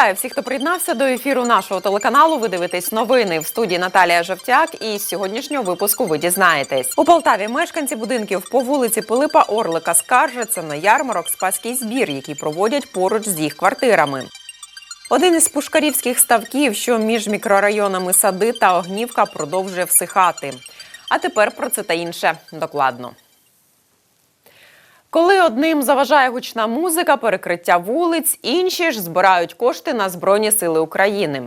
Вітаю всіх, хто приєднався до ефіру нашого телеканалу. Ви дивитесь новини в студії Наталія Жовтяк. І з сьогоднішнього випуску ви дізнаєтесь. У Полтаві мешканці будинків по вулиці Пилипа Орлика скаржаться на ярмарок Спаський збір, який проводять поруч з їх квартирами. Один із пушкарівських ставків, що між мікрорайонами Сади та Огнівка, продовжує всихати. А тепер про це та інше докладно. Коли одним заважає гучна музика, перекриття вулиць, інші ж збирають кошти на Збройні Сили України.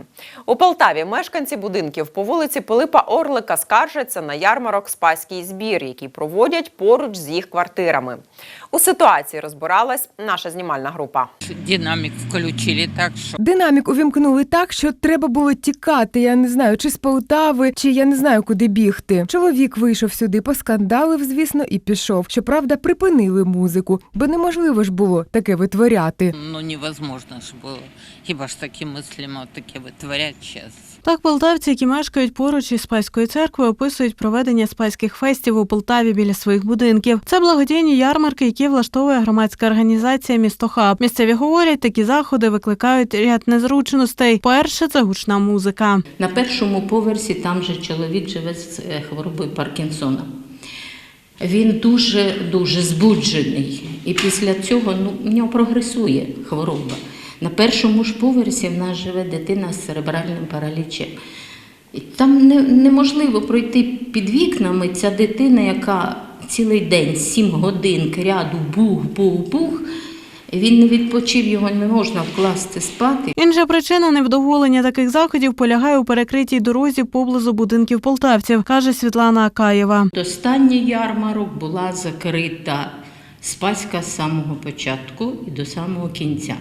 У Полтаві мешканці будинків по вулиці Пилипа Орлика скаржаться на ярмарок Спаський збір, який проводять поруч з їх квартирами. У ситуації розбиралась наша знімальна група. Динамик включили так, що Динамік увімкнули так, що треба було тікати. Я не знаю, чи з Полтави, чи я не знаю, куди бігти. Чоловік вийшов сюди, поскандалив, звісно, і пішов. Щоправда, припинили музику, бо неможливо ж було таке витворяти. ну невозможно ж було. Хіба ж такі мислимо таке витворять зараз? Так, полтавці, які мешкають поруч із Спаською церквою, описують проведення спаських фестів у Полтаві біля своїх будинків. Це благодійні ярмарки, які влаштовує громадська організація Місто Хаб. Місцеві говорять, такі заходи викликають ряд незручностей. Перше це гучна музика. На першому поверсі там же чоловік живе з е, хворобою Паркінсона. Він дуже дуже збуджений, і після цього ну, в нього прогресує хвороба. На першому ж поверсі в нас живе дитина з церебральним паралічем. І там не, неможливо пройти під вікнами ця дитина, яка цілий день, сім годин кряду бух, бух, бух. Він не відпочив, його не можна вкласти спати. Інша причина невдоволення таких заходів полягає у перекритій дорозі поблизу будинків полтавців, каже Світлана Акаєва. Останній ярмарок була закрита Спаська з самого початку і до самого кінця.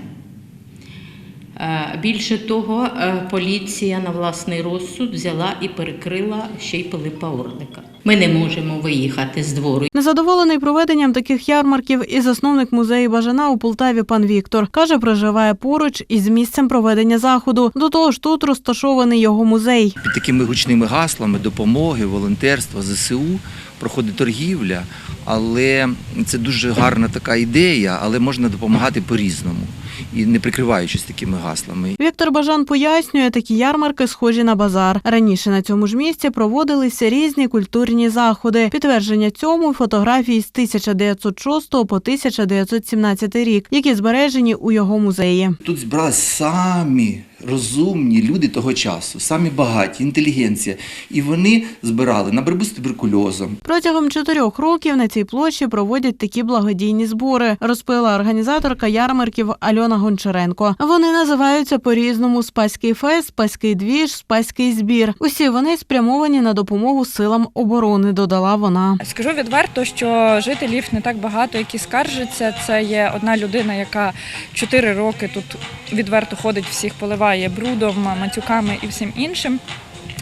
Е, Більше того, е, поліція на власний розсуд взяла і перекрила ще й Пилипа Орлика. Ми не можемо виїхати з двору. Незадоволений проведенням таких ярмарків і засновник музею Бажана у Полтаві пан Віктор каже, проживає поруч із місцем проведення заходу. До того ж, тут розташований його музей. Під такими гучними гаслами допомоги, волонтерства, ЗСУ проходить торгівля, але це дуже гарна така ідея, але можна допомагати по-різному і не прикриваючись такими гаслами. Віктор Бажан пояснює, такі ярмарки схожі на базар. Раніше на цьому ж місці проводилися різні культурні заходи. Підтвердження цьому фотографії з 1906 по 1917 рік, які збережені у його музеї. Тут збиралися самі розумні люди того часу, самі багаті, інтелігенція. І вони збирали на боротьбу з туберкульозом, Протягом чотирьох років на цій площі проводять такі благодійні збори, розповіла організаторка ярмарків Альона Гончаренко. Вони називаються по-різному Спаський фест, Спаський двіж, Спаський збір. Усі вони спрямовані на допомогу силам оборони. Додала вона. Скажу відверто, що жителів не так багато, які скаржаться. Це є одна людина, яка чотири роки тут відверто ходить, всіх поливає брудом, матюками і всім іншим.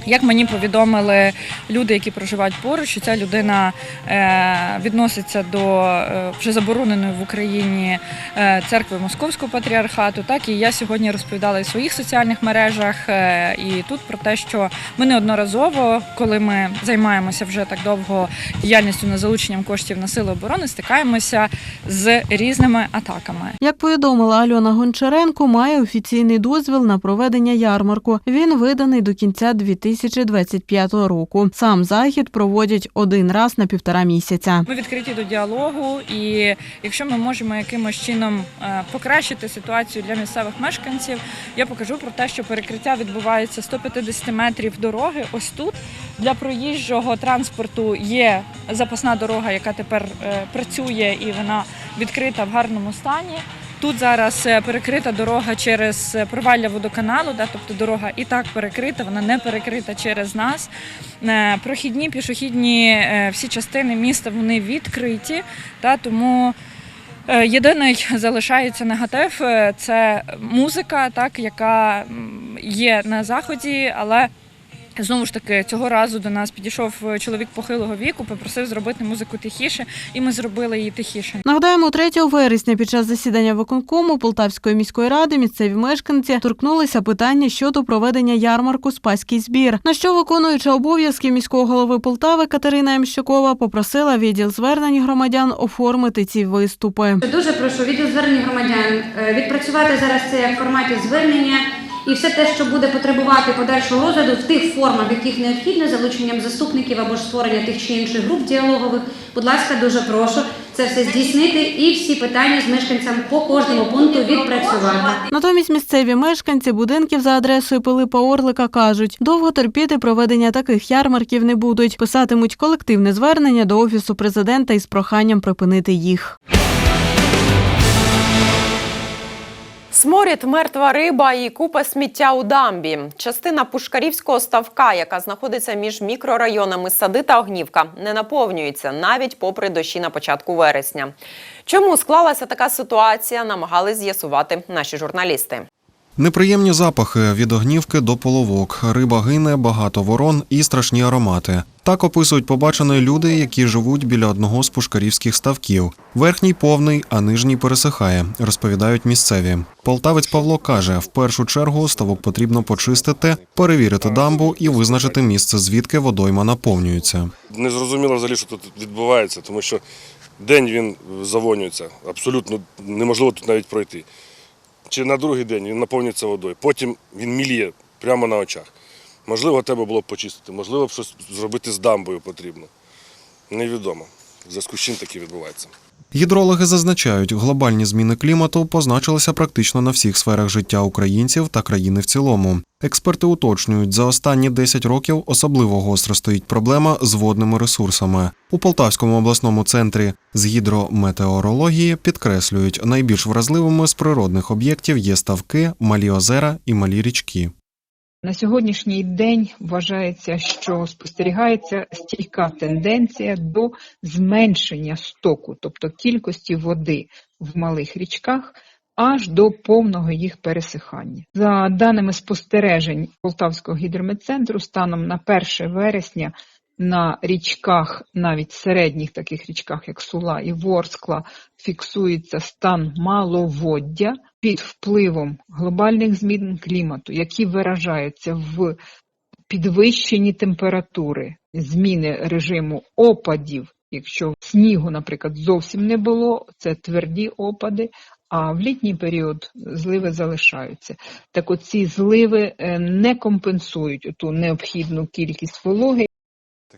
Як мені повідомили люди, які проживають поруч, що ця людина е, відноситься до е, вже забороненої в Україні е, церкви Московського патріархату, так і я сьогодні розповідала і в своїх соціальних мережах і тут про те, що ми неодноразово, коли ми займаємося вже так довго діяльністю на залученням коштів на сили оборони, стикаємося з різними атаками. Як повідомила Альона Гончаренко, має офіційний дозвіл на проведення ярмарку. Він виданий до кінця 2025 року. Сам захід проводять один раз на півтора місяця. Ми відкриті до діалогу, і якщо ми можемо якимось чином е, покращити ситуацію для місцевих мешканців, я покажу про те, що перекриття відбувається 150 метрів дороги. Ось тут для проїжджого транспорту є запасна дорога, яка тепер е, працює і вона відкрита в гарному стані. Тут зараз е, перекрита дорога через е, провалля водоканалу, да, тобто дорога і так перекрита, вона не перекрита через нас. Е, Прохідні, пішохідні всі частини міста вони відкриті, та, тому єдиний залишається негатив це музика, так, яка є на заході, але Знову ж таки, цього разу до нас підійшов е, чоловік похилого віку, попросив зробити музику тихіше, і ми зробили її тихіше. Нагадаємо, 3 вересня під час засідання виконкому Полтавської міської ради місцеві мешканці торкнулися питання щодо проведення ярмарку Спаський збір. На що виконуюча обов'язки міського голови Полтави Катерина Ямщикова попросила відділ звернень громадян оформити ці виступи. Дуже прошу відділ звернень громадян е, відпрацювати зараз це в форматі звернення і все те, що буде потребувати подальшого розгляду в тих формах, в яких необхідно, залученням заступників або ж створення тих чи інших груп діалогових. Будь ласка, дуже прошу це все здійснити і всі питання з мешканцями по кожному пункту відпрацювати. Натомість місцеві мешканці будинків за адресою Пилипа Орлика кажуть, довго терпіти проведення таких ярмарків не будуть. Писатимуть колективне звернення до офісу президента із проханням припинити їх. Сморід, мертва риба і купа сміття у дамбі. Частина Пушкарівського ставка, яка знаходиться між мікрорайонами Сади та Огнівка, не наповнюється навіть попри дощі на початку вересня. Чому склалася така ситуація, намагались з'ясувати наші журналісти. Неприємні запахи від огнівки до половок, риба гине, багато ворон і страшні аромати. Так описують побачене люди, які живуть біля одного з пушкарівських ставків. Верхній повний, а нижній пересихає, розповідають місцеві. Полтавець Павло каже: в першу чергу ставок потрібно почистити, перевірити дамбу і визначити місце, звідки водойма наповнюється. Не зрозуміло взагалі, що тут відбувається, тому що день він завонюється, абсолютно неможливо тут навіть пройти. Чи на другий день він наповнюється водою, потім він міліє прямо на очах. Можливо, треба було б почистити, можливо, б щось зробити з дамбою потрібно. Невідомо. В зв'язку з чим таке відбувається. Гідрологи зазначають, глобальні зміни клімату позначилися практично на всіх сферах життя українців та країни в цілому. Експерти уточнюють, за останні 10 років особливо гостро стоїть проблема з водними ресурсами. У Полтавському обласному центрі з гідрометеорології підкреслюють, найбільш вразливими з природних об'єктів є ставки, малі озера і малі річки. На сьогоднішній день вважається, що спостерігається стійка тенденція до зменшення стоку, тобто кількості води в малих річках, аж до повного їх пересихання. За даними спостережень Полтавського гідрометцентру, станом на 1 вересня на річках, навіть середніх таких річках, як Сула і Ворскла, фіксується стан маловоддя під впливом глобальних змін клімату, які виражаються в підвищенні температури, зміни режиму опадів. Якщо снігу, наприклад, зовсім не було, це тверді опади, а в літній період зливи залишаються. Так от ці зливи е, не компенсують ту необхідну кількість вологи,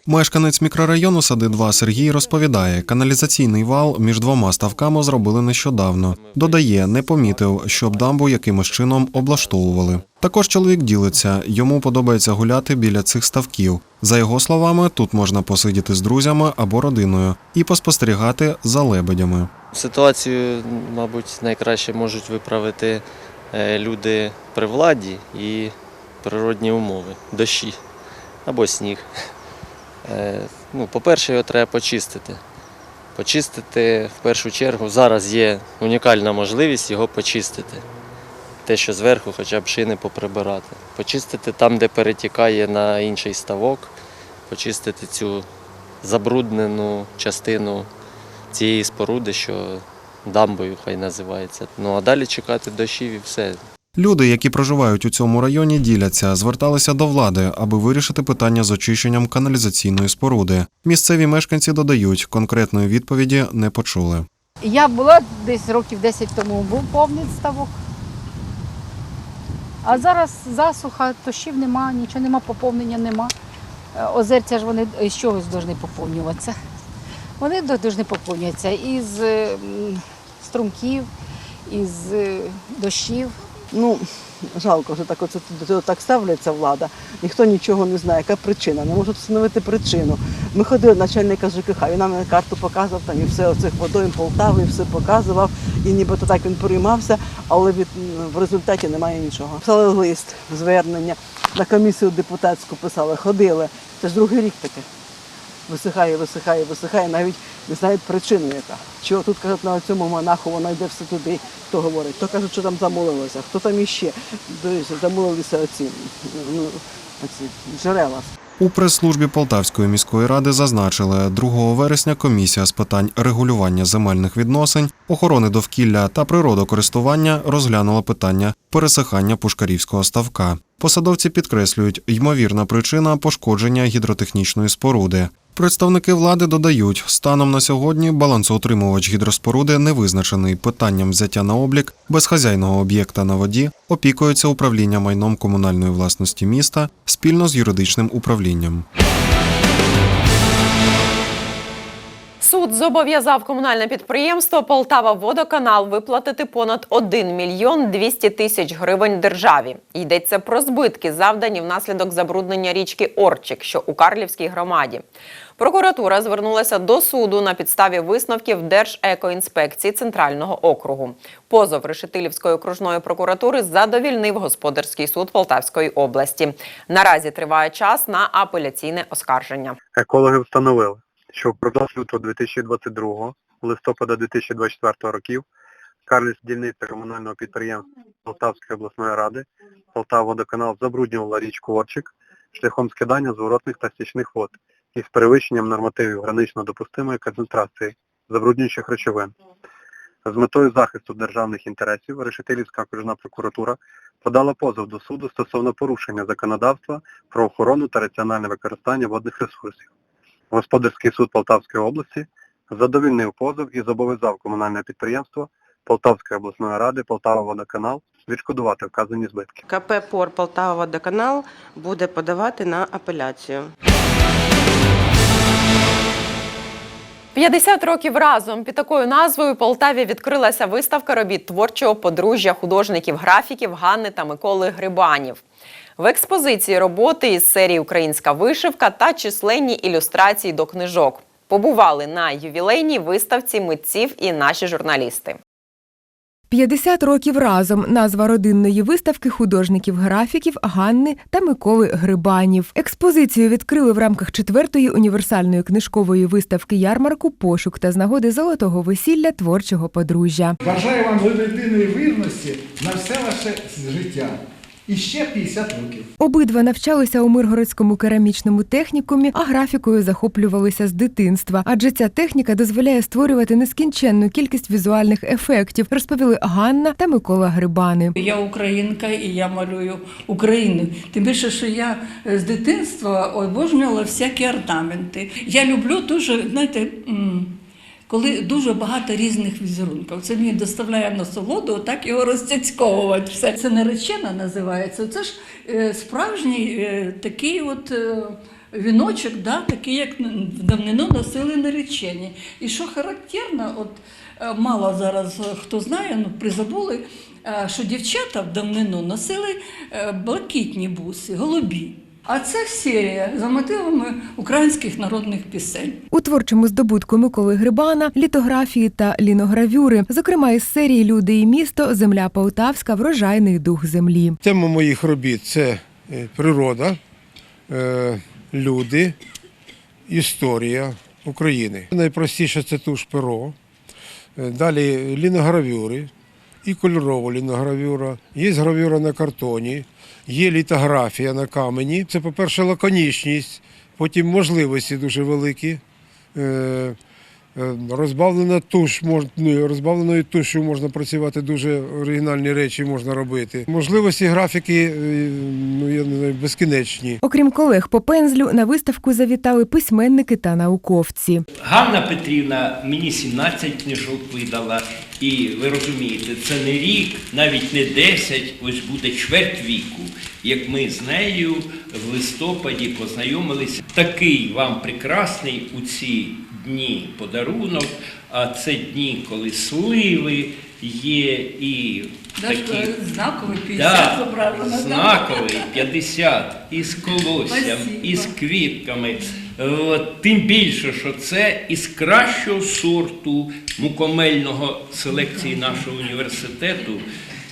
Мешканець мікрорайону Сади 2 Сергій розповідає, каналізаційний вал між двома ставками зробили нещодавно. Додає, не помітив, щоб дамбу якимось чином облаштовували. Також чоловік ділиться, йому подобається гуляти біля цих ставків. За його словами, тут можна посидіти з друзями або родиною і поспостерігати за лебедями. Ситуацію, мабуть, найкраще можуть виправити е, люди при владі і природні умови, дощі або сніг. Е, Ну, по-перше, його треба почистити. Почистити в першу чергу. Зараз є унікальна можливість його почистити. Те, що зверху хоча б шини поприбирати. Почистити там, де перетікає на інший ставок, почистити цю забруднену частину цієї споруди, що дамбою хай називається. Ну а далі чекати дощів і все. Люди, які проживають у цьому районі, діляться, зверталися до влади, аби вирішити питання з очищенням каналізаційної споруди. Місцеві мешканці додають, конкретної відповіді не почули. Я була десь років 10 тому, був повний ставок. А зараз засуха, дощів нема, нічого нема, поповнення нема. Е, Озерця ж вони з чогось повинні поповнюватися. Вони повинні поповнюватися із е, струмків, із е, дощів. Ну, жалко, що так оце до цього так ставляться влада. Ніхто нічого не знає, яка причина, не можуть встановити причину. Ми ходили начальника ЖКХ, він нам карту показував там і все оцих водойм Полтави, і все показував. І нібито так він переймався, але від, в результаті немає нічого. Писали лист, звернення, на комісію депутатську писали, ходили. Це ж другий рік таке. Висихає, висихає, висихає, навіть не знають причину яка. Чого тут кажуть на цьому монаху, вона йде все туди, хто говорить, хто каже, що там замолилося, хто там іще. Замолилися оці. Ну, оці джерела. У прес-службі Полтавської міської ради зазначили, 2 вересня комісія з питань регулювання земельних відносин, охорони довкілля та природокористування розглянула питання пересихання Пушкарівського ставка. Посадовці підкреслюють, ймовірна причина пошкодження гідротехнічної споруди. Представники влади додають, станом на сьогодні балансоутримувач гідроспоруди не визначений питанням взяття на облік безхазяйного об'єкта на воді, опікується управління майном комунальної власності міста спільно з юридичним управлінням. Суд зобов'язав комунальне підприємство Полтава Водоканал виплатити понад 1 мільйон 200 тисяч гривень державі. Йдеться про збитки, завдані внаслідок забруднення річки Орчик, що у Карлівській громаді. Прокуратура звернулася до суду на підставі висновків Держекоінспекції Центрального округу. Позов Решетилівської окружної прокуратури задовільнив господарський суд Полтавської області. Наразі триває час на апеляційне оскарження. Екологи встановили, що впродовж лютого 2022 листопада 2024 років Карліс дільниця комунального підприємства Полтавської обласної ради Полтаводоканал забруднювала річку Орчик шляхом скидання зворотних та стічних вод із перевищенням нормативів гранично допустимої концентрації забруднюючих речовин. З метою захисту державних інтересів Решетилівська окружна прокуратура подала позов до суду стосовно порушення законодавства про охорону та раціональне використання водних ресурсів. Господарський суд Полтавської області задовільнив позов і зобов'язав комунальне підприємство Полтавської обласної ради Полтава Водоканал відшкодувати вказані збитки. КП «Пор Полтава Водоканал буде подавати на апеляцію. 50 років разом під такою назвою Полтаві відкрилася виставка робіт творчого подружжя художників-графіків Ганни та Миколи Грибанів. В експозиції роботи із серії Українська вишивка та численні ілюстрації до книжок. Побували на ювілейній виставці митців і наші журналісти. 50 років разом назва родинної виставки художників-графіків Ганни та Миколи Грибанів. Експозицію відкрили в рамках четвертої універсальної книжкової виставки ярмарку Пошук та з нагоди золотого весілля творчого подружжя. Бажаю вам дитини вірності на все ваше життя. І ще 50 років. Обидва навчалися у Миргородському керамічному технікумі, а графікою захоплювалися з дитинства. Адже ця техніка дозволяє створювати нескінченну кількість візуальних ефектів, розповіли Ганна та Микола Грибани. Я українка і я малюю Україну. Тим більше, що я е, з дитинства обожнювала всякі орнаменти. Я люблю дуже, знаєте, коли дуже багато різних візерунків. Це мені доставляє насолоду, так його розцяцьковувати. Все це наречена називається. Це ж е, справжній е, такий от. е, Віночок, да, такий, як в давнину носили наречені. І що характерно, от мало зараз хто знає, ну призабули, що дівчата в давнину носили блакитні буси, голубі. А це серія за мотивами українських народних пісень. У творчому здобутку Миколи Грибана літографії та ліногравюри, зокрема із серії Люди і місто, Земля Полтавська, врожайний дух землі. Тема моїх робіт це е, природа, е, люди, історія України. Найпростіше це туш перо. Е, Далі ліногравюри і кольорова ліногравюра. Є гравюра на картоні, є літографія на камені. Це, по-перше, лаконічність, потім можливості дуже великі. Е, Е, Розбавлена туш, ну, розбавленою тушю можна працювати, дуже оригінальні речі можна робити. Можливості графіки е, ну, я не знаю, безкінечні. Окрім колег по пензлю, на виставку завітали письменники та науковці. Ганна Петрівна мені 17 книжок видала, і ви розумієте, це не рік, навіть не 10, ось буде чверть віку, як ми з нею в листопаді познайомилися. Такий вам прекрасний у ці дні подарунок, а це дні, коли сливи є і такі. знаковий 50 Да, зображено. да? знаковий 50 із колоссям, із квітками. Тим більше, що це із кращого сорту мукомельного селекції нашого університету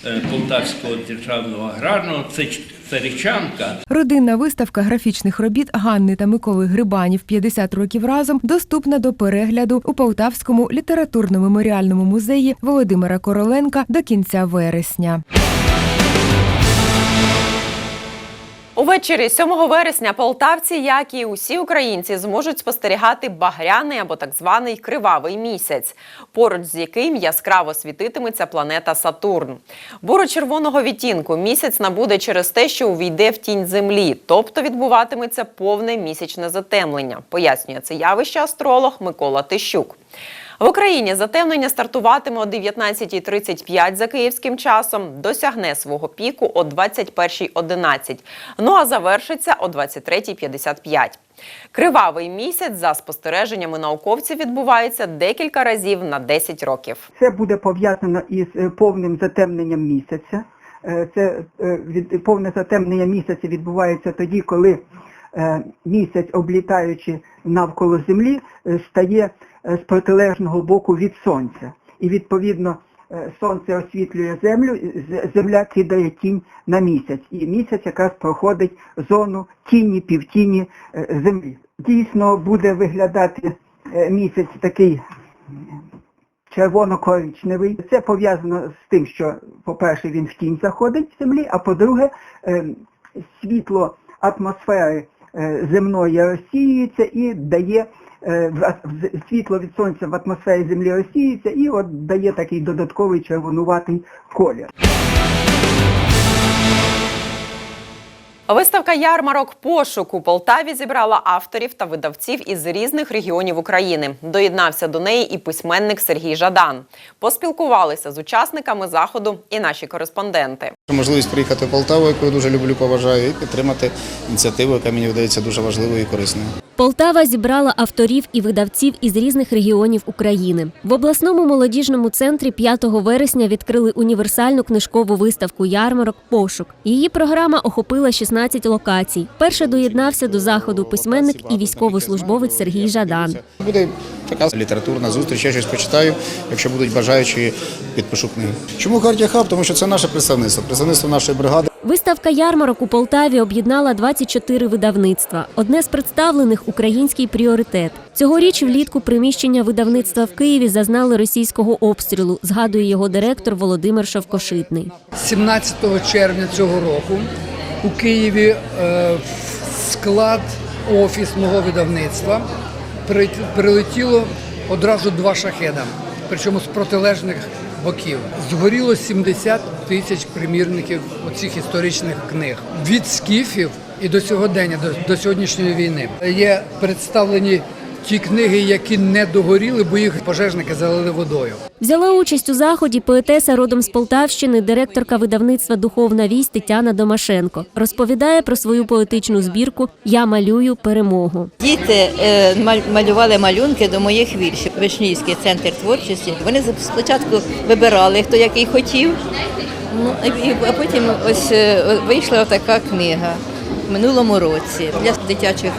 е, Полтавського державного аграрного. Це царичанка. Родинна виставка графічних робіт Ганни та Миколи Грибанів 50 років разом доступна до перегляду у Полтавському літературно-меморіальному музеї Володимира Увечері 7 вересня полтавці, як і усі українці, зможуть спостерігати багряний або так званий кривавий місяць, поруч з яким яскраво світитиметься планета Сатурн. Буро-червоного відтінку місяць набуде через те, що увійде в тінь землі, тобто відбуватиметься повне місячне затемлення. Пояснює це явище астролог Микола Тищук. В Україні затемнення стартуватиме о 19.35 за київським часом, досягне свого піку о 21.11, ну а завершиться о 23.55. Кривавий місяць, за спостереженнями науковців, відбувається декілька разів на 10 років. Це буде пов'язано із е, повним затемненням місяця. Е, Це е, від повне затемнення місяця відбувається тоді, коли місяць, облітаючи навколо землі, стає з протилежного боку від сонця. І відповідно е, сонце освітлює землю, земля кидає тінь на місяць. І місяць якраз проходить зону тіні, півтіні е, землі. Дійсно буде виглядати е, місяць такий червоно-коричневий. Це пов'язано з тим, що, по-перше, він в тінь заходить в землі, а по-друге, світло атмосфери е, земної розсіюється і дає е, світло від сонця в атмосфері землі розсіюється і от дає такий додатковий червонуватий колір. Виставка ярмарок пошук у Полтаві зібрала авторів та видавців із різних регіонів України. Доєднався до неї і письменник Сергій Жадан. Поспілкувалися з учасниками заходу і наші кореспонденти. Можливість приїхати в Полтаву, яку я дуже люблю, поважаю, і підтримати ініціативу, яка мені видається дуже важливою і корисною. Полтава зібрала авторів і видавців із різних регіонів України. В обласному молодіжному центрі 5 вересня відкрили універсальну книжкову виставку ярмарок Пошук. Її програма охопила 16 локацій. Перше доєднався до заходу письменник і військовослужбовець Сергій Жадан. Буде така літературна зустріч, я щось почитаю. Якщо будуть бажаючі, підпишу книги. Чому Хартія Хаб? Тому що це наше представництво, представництво нашої бригади. Виставка ярмарок у Полтаві об'єднала 24 видавництва. Одне з представлених український пріоритет. Цьогоріч влітку приміщення видавництва в Києві зазнали російського обстрілу, згадує його директор Володимир Шовкошитний. 17 червня цього року у Києві е, склад офіс мого видавництва прилетіло одразу два шахеда, причому з протилежних боків. Згоріло 70 тисяч примірників оцих історичних книг від скіфів і до сьогодення, до, до сьогоднішньої війни. Є представлені ті книги, які не догоріли, бо їх пожежники залили водою. Взяла участь у заході поетеса родом з Полтавщини, директорка видавництва Духовна вість Тетяна Домашенко. Розповідає про свою поетичну збірку Я малюю перемогу. Діти е, малювали малюнки до моїх віршів. Вишнівський центр творчості. Вони спочатку вибирали, хто який хотів. Ну, і- а потім ось е, вийшла така книга в минулому році для дитячих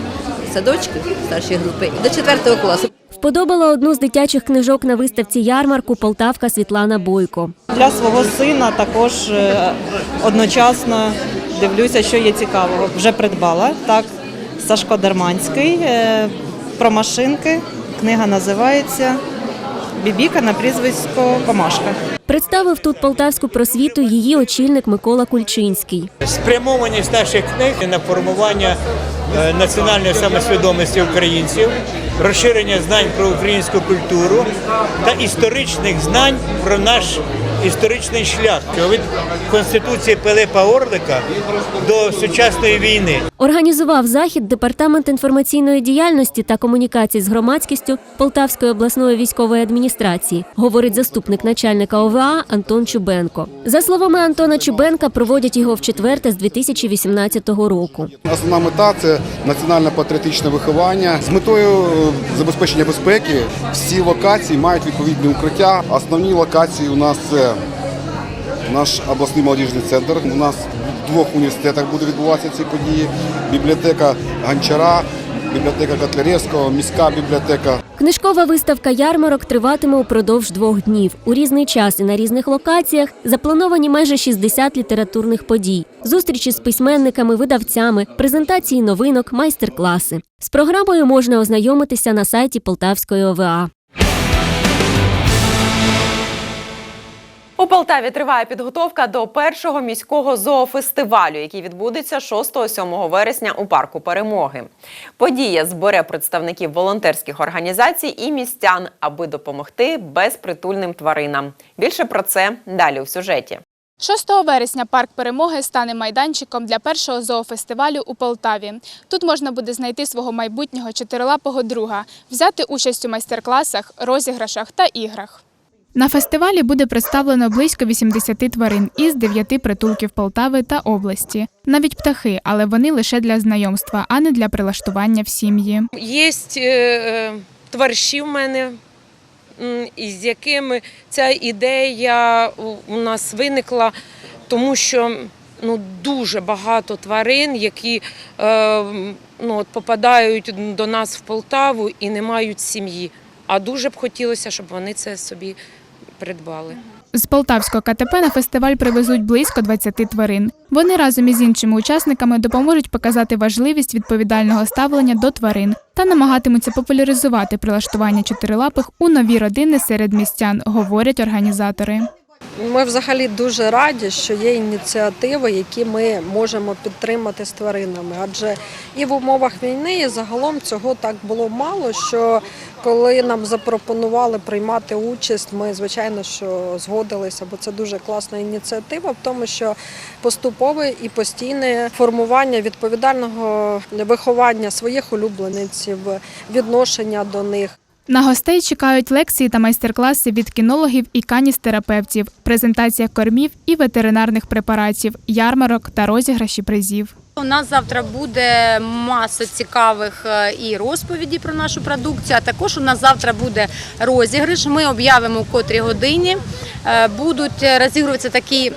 садочків старшої групи до 4 класу. Вподобала одну з дитячих книжок на виставці ярмарку Полтавка Світлана Бойко. Для свого сина також е, одночасно дивлюся, що є цікавого. Вже придбала так. Сашко Дерманський е, про машинки. Книга називається Бібіка на прізвисько Комашка. Представив тут полтавську просвіту її очільник Микола Кульчинський. Спрямованість наших книг на формування е, національної самосвідомості українців, розширення знань про українську культуру та історичних знань про наш історичний шлях від Конституції Пилипа Орлика до сучасної війни. Організував захід департамент інформаційної діяльності та комунікацій з громадськістю Полтавської обласної військової адміністрації, говорить заступник начальника ОВА Антон Чубенко. За словами Антона Чубенка, проводять його вчетверте з 2018 року. Основна мета це національне патріотичне виховання з метою е, забезпечення безпеки. Всі локації мають відповідні укриття. Основні локації у нас це наш обласний молодіжний центр. У нас в двох університетах буде відбуватися ці події. Бібліотека Гончара, бібліотека Котляревського, міська бібліотека. Книжкова виставка ярмарок триватиме упродовж двох днів. У різний час і на різних локаціях заплановані майже 60 літературних подій, зустрічі з письменниками, видавцями, презентації новинок, майстер-класи. З програмою можна ознайомитися на сайті Полтавської ОВА. У Полтаві триває підготовка до першого міського зоофестивалю, який відбудеться 6-7 вересня у парку Перемоги. Подія збере представників волонтерських організацій і містян, аби допомогти безпритульним тваринам. Більше про це далі у сюжеті. 6 вересня парк перемоги стане майданчиком для першого зоофестивалю у Полтаві. Тут можна буде знайти свого майбутнього чотирилапого друга, взяти участь у майстер-класах, розіграшах та іграх. На фестивалі буде представлено близько 80 тварин із 9 притулків Полтави та області. Навіть птахи, але вони лише для знайомства, а не для прилаштування в сім'ї. Є е, товариші в мене, із якими ця ідея у- у нас виникла, тому що ну, дуже багато тварин, які е, ну, от попадають до нас в Полтаву і не мають сім'ї. А дуже б хотілося, щоб вони це собі придбали. З полтавського КТП на фестиваль привезуть близько 20 тварин. Вони разом із іншими учасниками допоможуть показати важливість відповідального ставлення до тварин та намагатимуться популяризувати прилаштування чотирилапих у нові родини серед містян, говорять організатори. Ми взагалі дуже раді, що є ініціативи, які ми можемо підтримати з тваринами. Адже і в умовах війни, і загалом цього так було мало. Що коли нам запропонували приймати участь, ми звичайно що згодилися, бо це дуже класна ініціатива в тому, що поступове і постійне формування відповідального виховання своїх улюбленців, відношення до них. На гостей чекають лекції та майстер-класи від кінологів і каністерапевтів, презентація кормів і ветеринарних препаратів, ярмарок та розіграші призів. У нас завтра буде маса цікавих е, і розповідей про нашу продукцію. А також у нас завтра буде розіграш. Ми об'явимо у котрій годині. Е, Будуть розігруватися такі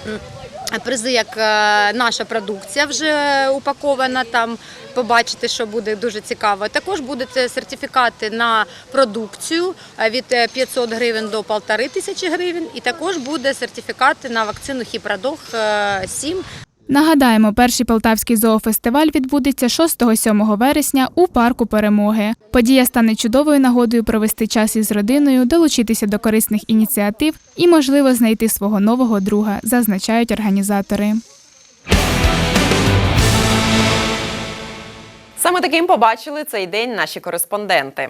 призи, як е, наша продукція вже упакована там. Побачите, що буде дуже цікаво. Також будуть сертифікати на продукцію е, від е, 500 гривень до 1500 гривень. І також буде сертифікати на вакцину Хіпродох 7 Нагадаємо, перший полтавський зоофестиваль відбудеться 6-7 вересня у парку Перемоги. Подія стане чудовою нагодою провести час із родиною, долучитися до корисних ініціатив і, можливо, знайти свого нового друга, зазначають організатори. Саме таким побачили цей день наші кореспонденти.